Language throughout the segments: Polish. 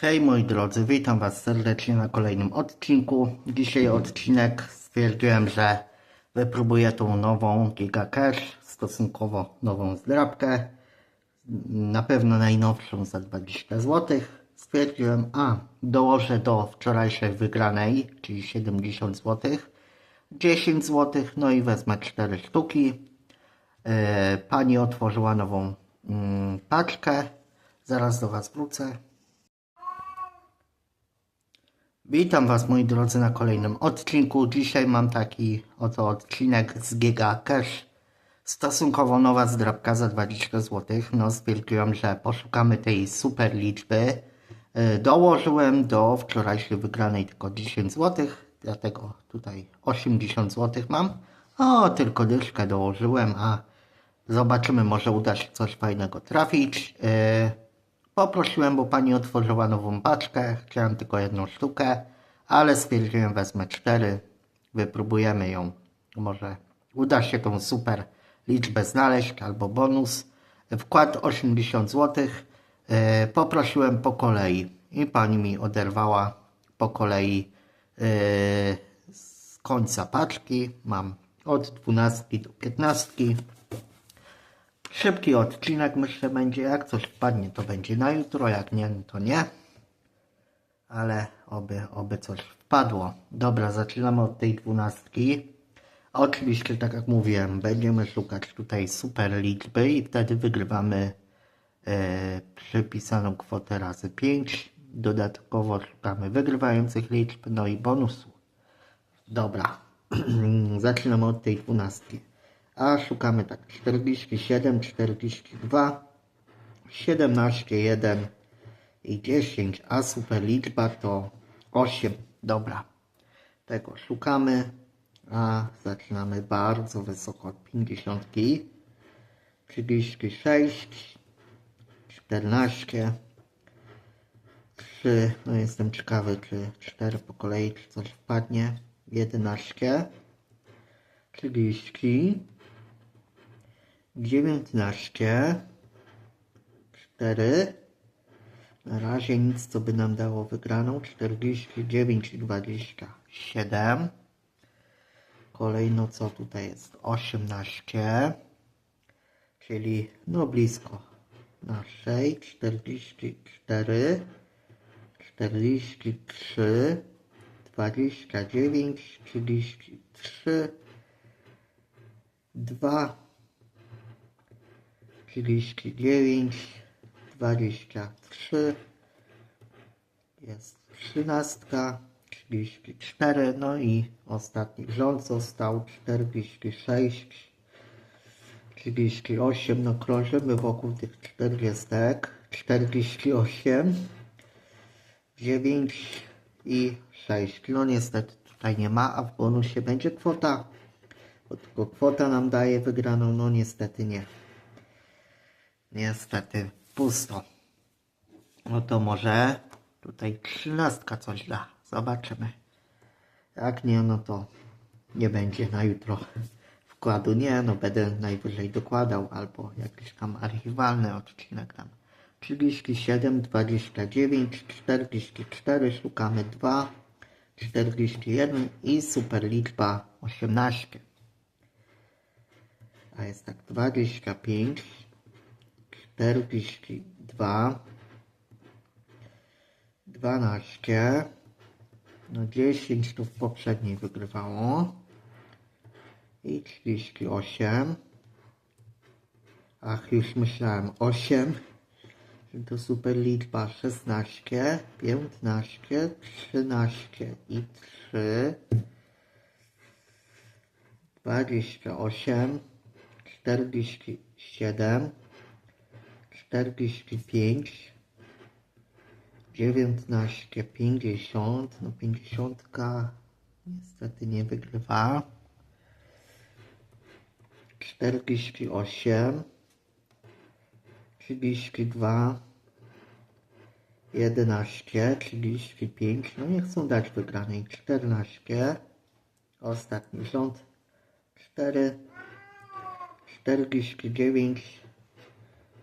Hej moi drodzy, witam was serdecznie na kolejnym odcinku. Dzisiaj odcinek stwierdziłem, że wypróbuję tą nową Giga Cash, stosunkowo nową zdrabkę. Na pewno najnowszą za 20 zł. Stwierdziłem, a dołożę do wczorajszej wygranej, czyli 70 zł, 10 zł, no i wezmę 4 sztuki. E, Pani otworzyła nową mm, paczkę. Zaraz do Was wrócę. Witam Was moi drodzy na kolejnym odcinku. Dzisiaj mam taki oto odcinek z Giga Cash. Stosunkowo nowa zdrabka za 20 zł. No stwierdziłem, że poszukamy tej super liczby. E, Dołożyłem do wczorajszej wygranej tylko 10 zł, dlatego tutaj 80 zł mam. O, tylko dyszkę dołożyłem, a zobaczymy, może uda się coś fajnego trafić. E, Poprosiłem, bo pani otworzyła nową paczkę. Chciałem tylko jedną sztukę, ale stwierdziłem, wezmę cztery. Wypróbujemy ją. Może uda się tą super liczbę znaleźć albo bonus. Wkład 80 zł. E, Poprosiłem po kolei i pani mi oderwała po kolei e, z końca paczki. Mam od 12 do 15. Szybki odcinek myślę będzie, jak coś wpadnie to będzie na jutro, jak nie no to nie. Ale oby, oby coś wpadło. Dobra, zaczynamy od tej dwunastki. Oczywiście, tak jak mówiłem, będziemy szukać tutaj super liczby i wtedy wygrywamy e, przypisaną kwotę razy 5. Dodatkowo szukamy wygrywających liczb, no i bonusu. Dobra, zaczynamy od tej dwunastki. A szukamy tak 47, 42, 17, 1 i 10, a super liczba to 8. Dobra, tego szukamy, a zaczynamy bardzo wysoko. Od 50, 36, 14, 3, no jestem ciekawy czy 4 po kolei, czy coś wpadnie, 11, 30, 19, 4. Na razie nic, co by nam dało wygraną. 49 i 27. Kolejno co tutaj jest? 18. Czyli no blisko naszej. 44, 43, 29, 33, 2, 39, 23, jest 13, 34, no i ostatni rząd został 46, 38, no krążymy wokół tych 40, 48, 9 i 6. No niestety tutaj nie ma, a w bonusie będzie kwota, bo tylko kwota nam daje wygraną, no niestety nie. Niestety pusto. No to może tutaj trzynastka coś da. Zobaczymy. Jak nie, no to nie będzie na jutro wkładu. Nie, no będę najwyżej dokładał albo jakiś tam archiwalny odcinek tam. 37, 29, 44, szukamy 2, 41 i super liczba 18. A jest tak 25, 42, 12, no 10 tu w poprzedniej wygrywało. I 38, ach już myślałem 8, że to super liczba 16, 15, 13 i 3, 28, 47, 45, 19, 50, no 50 niestety nie wygrywa. 48, 32, 11, 35, no nie chcą dać wygranej. 14, ostatni rząd, 4, 49,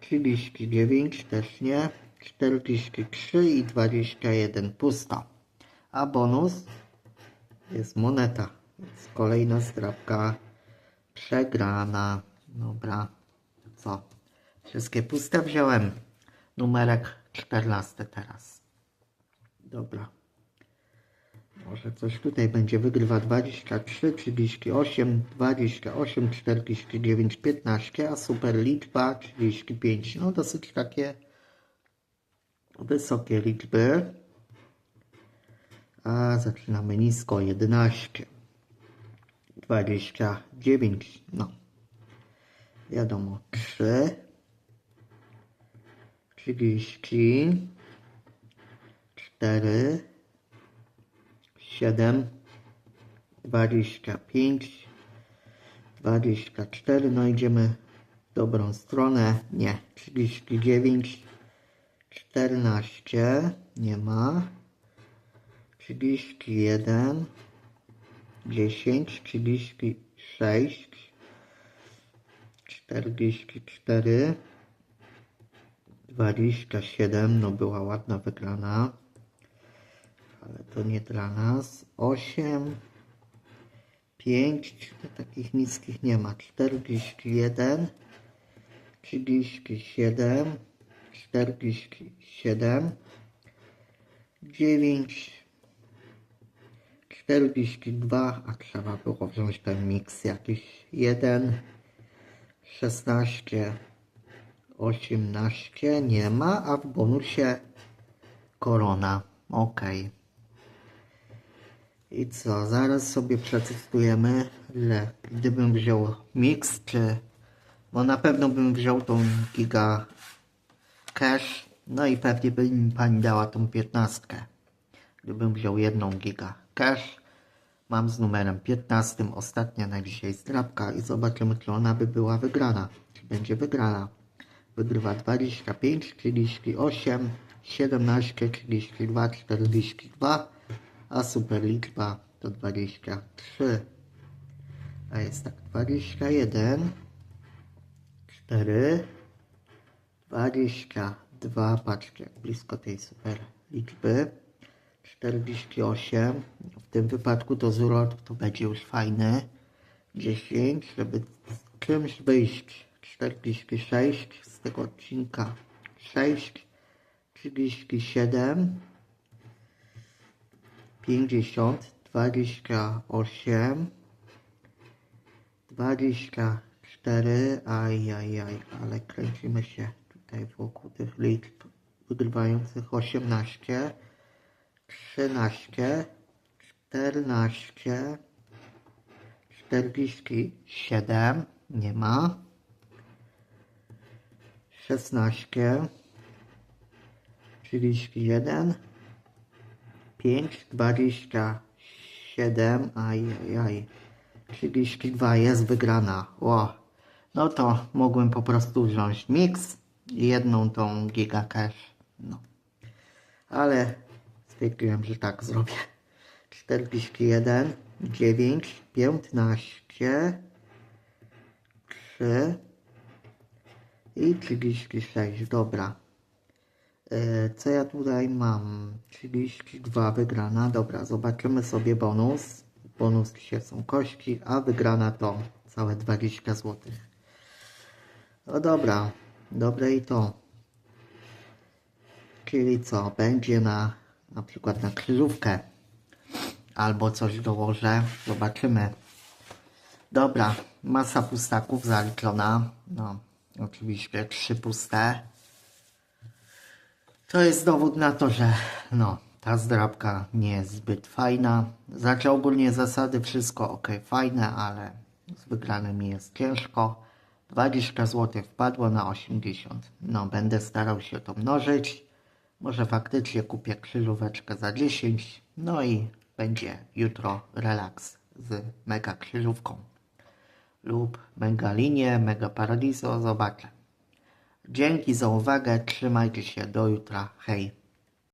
39 też nie, 43 i 21 pusto. A bonus jest moneta. Więc kolejna zdrabka przegrana. Dobra, co? Wszystkie puste wziąłem. Numerek 14 teraz. Dobra. Może coś tutaj będzie. Wygrywa 23, 38, 28, 49, 15, a super liczba 35. No dosyć takie wysokie liczby. A zaczynamy nisko 11, 29. No. Wiadomo 3, 30, 4, 7, 25, 24, no idziemy w dobrą stronę, nie, 39, 14, nie ma, 31, 10, 36, 44, 27, no była ładna wygrana ale to nie dla nas. 8, 5, takich niskich nie ma. 41, 37, 47, 9, 42, a trzeba było wziąć ten miks jakiś 1, 16, 18 nie ma, a w bonusie korona. Okej. I co, zaraz sobie przetestujemy, ile gdybym wziął mix, czy... Bo na pewno bym wziął tą giga cash, no i pewnie by mi pani dała tą piętnastkę. Gdybym wziął jedną giga cash, mam z numerem 15, ostatnia na dzisiaj zdrabka i zobaczymy, czy ona by była wygrana. Czy będzie wygrana. Wygrywa 25, 38, 17, 32, 42, a super liczba to 23. A jest tak 21, 4, 22, patrzcie blisko tej super liczby. 48, w tym wypadku to zwrot to będzie już fajny. 10, żeby z czymś wyjść. 46 z tego odcinka 6, 37, 50, 28, 24, aj, aj, aj, ale kręcimy się tutaj wokół tych liczb wygrywających 18, 13, 14, 47, nie ma, 16, 31, 5, 27, ajajaj, 32 jest wygrana. Ło. No to mogłem po prostu wziąć mix i jedną tą giga cash. No. Ale stwierdziłem, że tak zrobię. 41, 9, 15, 3 i 36. Dobra. E, Co ja tutaj mam? 32 wygrana. Dobra, zobaczymy sobie bonus. Bonus dzisiaj są kości, a wygrana to całe 20 zł. No dobra, dobre i to. Czyli co? Będzie na na przykład na krzyżówkę. Albo coś dołożę. Zobaczymy. Dobra, masa pustaków zaliczona. No, oczywiście trzy puste. To jest dowód na to, że no, ta zdrabka nie jest zbyt fajna. Znaczy ogólnie zasady wszystko ok, fajne, ale z wygranymi jest ciężko. 20 zł wpadło na 80. No, będę starał się to mnożyć. Może faktycznie kupię krzyżóweczkę za 10. No i będzie jutro relaks z mega krzyżówką. Lub mega linię, mega paradiso, zobaczę. Dzięki za uwagę, trzymajcie się, do jutra, hej.